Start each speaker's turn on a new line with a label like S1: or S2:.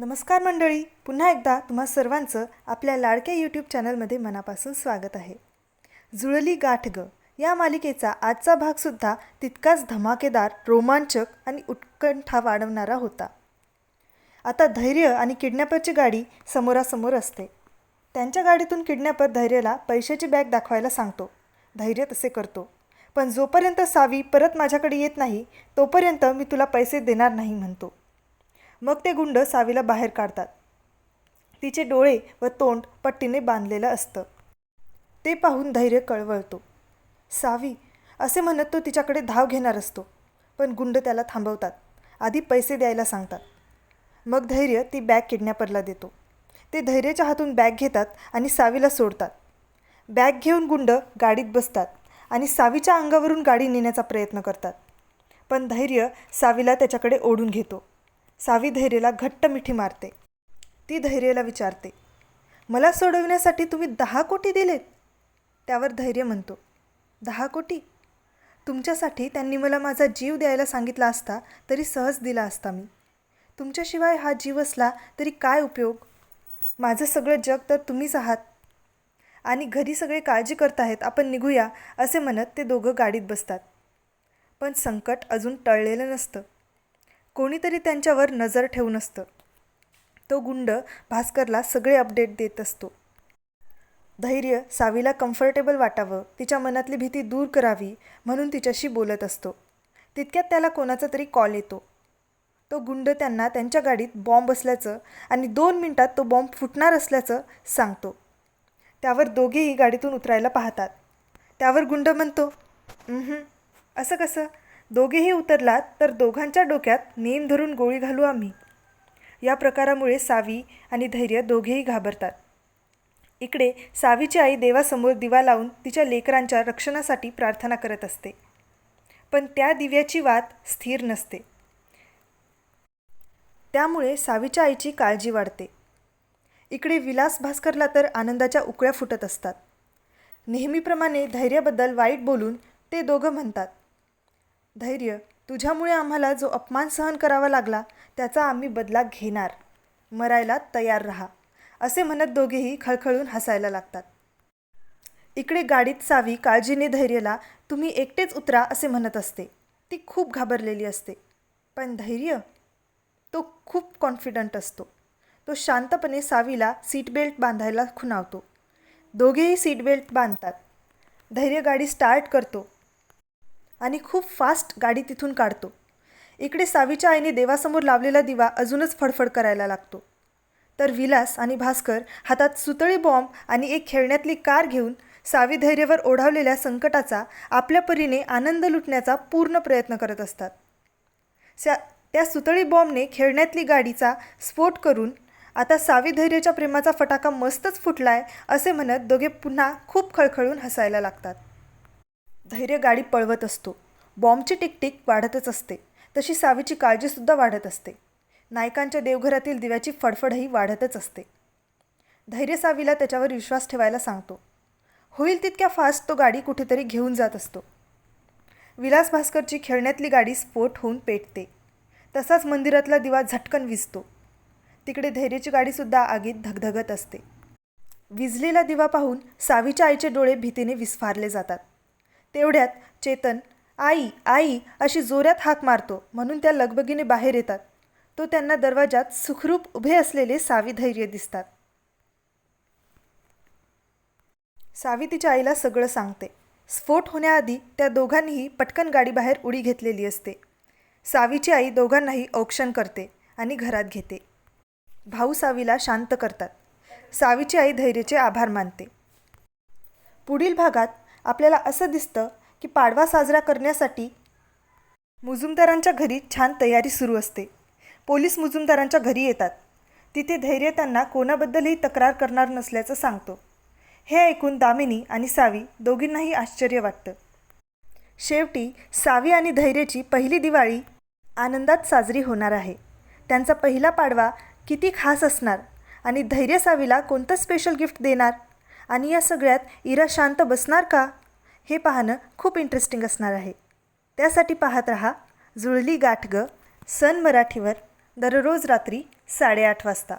S1: नमस्कार मंडळी पुन्हा एकदा तुम्हा सर्वांचं आपल्या लाडक्या यूट्यूब चॅनलमध्ये मनापासून स्वागत आहे. जुळली गाठ ग. या मालिकेचा आजचा भागसुद्धा तितकाच धमाकेदार रोमांचक आणि उत्कंठा वाढवणारा होता. आता धैर्य आणि किडनॅपरची गाडी समोरासमोर असते. त्यांच्या गाडीतून किडनॅपर धैर्यला पैशाची बॅग दाखवायला सांगतो. धैर्य तसे करतो. पण जोपर्यंत सावी परत माझ्याकडे येत नाही तोपर्यंत मी तुला पैसे देणार नाही म्हणतो. मग ते गुंड सावीला बाहेर काढतात. तिचे डोळे व तोंड पट्टीने बांधलेलं असतं. ते पाहून धैर्य कळवळतो. सावी असे म्हणत तो तिच्याकडे धाव घेणार असतो पण गुंड त्याला थांबवतात. आधी पैसे द्यायला सांगतात. मग धैर्य ती बॅग किडनॅपरला देतो. ते धैर्याच्या हातून बॅग घेतात आणि सावीला सोडतात. बॅग घेऊन गुंड गाडीत बसतात आणि सावीच्या अंगावरून गाडी नेण्याचा प्रयत्न करतात. पण धैर्य सावीला त्याच्याकडे ओढून घेतो. सावी धैर्यला घट्ट मिठी मारते. ती धैर्यला विचारते मला सोडवण्यासाठी तुम्ही दहा कोटी दिलेत? त्यावर धैर्य म्हणतो दहा कोटी? तुमच्यासाठी त्यांनी मला माझा जीव द्यायला सांगितला असता तरी सहज दिला असता मी. तुमच्याशिवाय हा जीव असला तरी काय उपयोग? माझं सगळं जग तर तुम्हीच आहात. आणि घरी सगळे काळजी करत आहेत आपण निघूया असे म्हणत ते दोघं गाडीत बसतात. पण संकट अजून टळलेलं नसतं. कोणीतरी त्यांच्यावर नजर ठेवून असतं. तो गुंड भास्करला सगळे अपडेट देत असतो. धैर्य सावीला कम्फर्टेबल वाटावं तिच्या मनातली भीती दूर करावी म्हणून तिच्याशी बोलत असतो. तितक्यात त्याला कोणाचा तरी कॉल येतो. तो गुंड त्यांना त्यांच्या गाडीत बॉम्ब असल्याचं आणि दोन मिनटात तो बॉम्ब फुटणार असल्याचं सांगतो. त्यावर दोघेही गाडीतून उतरायला पाहतात. त्यावर गुंड म्हणतो असं कसं? दोघेही उतरलात तर दोघांच्या डोक्यात नेम धरून गोळी घालू आम्ही. या प्रकारामुळे सावी आणि धैर्य दोघेही घाबरतात. इकडे सावीची आई देवासमोर दिवा लावून तिच्या लेकरांच्या रक्षणासाठी प्रार्थना करत असते. पण त्या दिव्याची वात स्थिर नसते. त्यामुळे सावीच्या आईची काळजी वाढते. इकडे विलास भास्करला तर आनंदाच्या उकळ्या फुटत असतात. नेहमीप्रमाणे धैर्याबद्दल वाईट बोलून ते दोघं म्हणतात धैर्य तुझ्यामुळे आम्हाला जो अपमान सहन करावा लागला त्याचा आम्ही बदला घेणार. मरायला तयार राहा. असे म्हणत दोघेही खळखळून हसायला लागतात. इकडे गाडीत सावी काळजीने धैर्यला तुम्ही एकटेच उतरा असे म्हणत असते. ती खूप घाबरलेली असते. पण धैर्य? तो खूप कॉन्फिडंट असतो. तो शांतपणे सावीला सीट बेल्ट बांधायला खुणावतो. दोघेही सीट बेल्ट बांधतात. धैर्य गाडी स्टार्ट करतो. आणि खूप फास्ट गाडी तिथून काढतो. इकडे सावीच्या आईने देवासमोर लावलेला दिवा अजूनच फडफड करायला लागतो. तर विलास आणि भास्कर हातात सुतळी बॉम्ब आणि एक खेळण्यातली कार घेऊन सावीधैर्यवर ओढावलेल्या संकटाचा आपल्या परीने आनंद लुटण्याचा पूर्ण प्रयत्न करत असतात. त्या त्या सुतळी बॉम्बने खेळण्यातली गाडीचा स्फोट करून आता सावीधैर्याच्या प्रेमाचा फटाका मस्तच फुटलाय असे म्हणत दोघे पुन्हा खूप खळखळून हसायला लागतात. धैर्य गाडी पळवत असतो. बॉम्बची टिकटिक वाढतच असते. तशी सावीची काळजीसुद्धा वाढत असते. नायकांच्या देवघरातील दिव्याची फडफडही वाढतच असते. धैर्य सावीला त्याच्यावर विश्वास ठेवायला सांगतो. होईल तितक्या फास्ट तो गाडी कुठेतरी घेऊन जात असतो. विलास भास्करची खेळण्यातली गाडी स्फोट होऊन पेटते. तसाच मंदिरातला दिवा झटकन विजतो. तिकडे धैर्याची गाडीसुद्धा आगीत धगधगत असते. विजलेला दिवा पाहून सावीच्या आईचे डोळे भीतीने विस्फारले जातात. तेवढ्यात चेतन आई आई अशी जोरात हाक मारतो. म्हणून त्या लगबगीने बाहेर येतात. तो त्यांना दरवाजात सुखरूप उभे असलेले सावी धैर्य दिसतात. सावी तिच्या आईला सगळं सांगते. स्फोट होण्याआधी त्या दोघांनीही पटकन गाडीबाहेर उडी घेतलेली असते. सावीची आई दोघांनाही औक्षण करते आणि घरात घेते. भाऊ सावीला शांत करतात. सावीची आई धैर्याचे आभार मानते. पुढील भागात आपल्याला असं दिसतं की पाडवा साजरा करण्यासाठी मुजुमदारांच्या घरी छान तयारी सुरू असते. पोलीस मुजुमदारांच्या घरी येतात. तिथे धैर्य त्यांना कोणाबद्दलही तक्रार करणार नसल्याचं सांगतो. हे ऐकून दामिनी आणि सावी दोघींनाही आश्चर्य वाटतं. शेवटी सावी आणि धैर्याची पहिली दिवाळी आनंदात साजरी होणार आहे. त्यांचा पहिला पाडवा किती खास असणार आणि धैर्य सावीला कोणतं स्पेशल गिफ्ट देणार? आणि या सगळ्यात इरा शांत बसणार का? हे पाहणं खूप इंटरेस्टिंग असणार आहे. त्यासाठी पाहत रहा जुळली गाठ ग सन मराठीवर दररोज रात्री साडेआठ वाजता.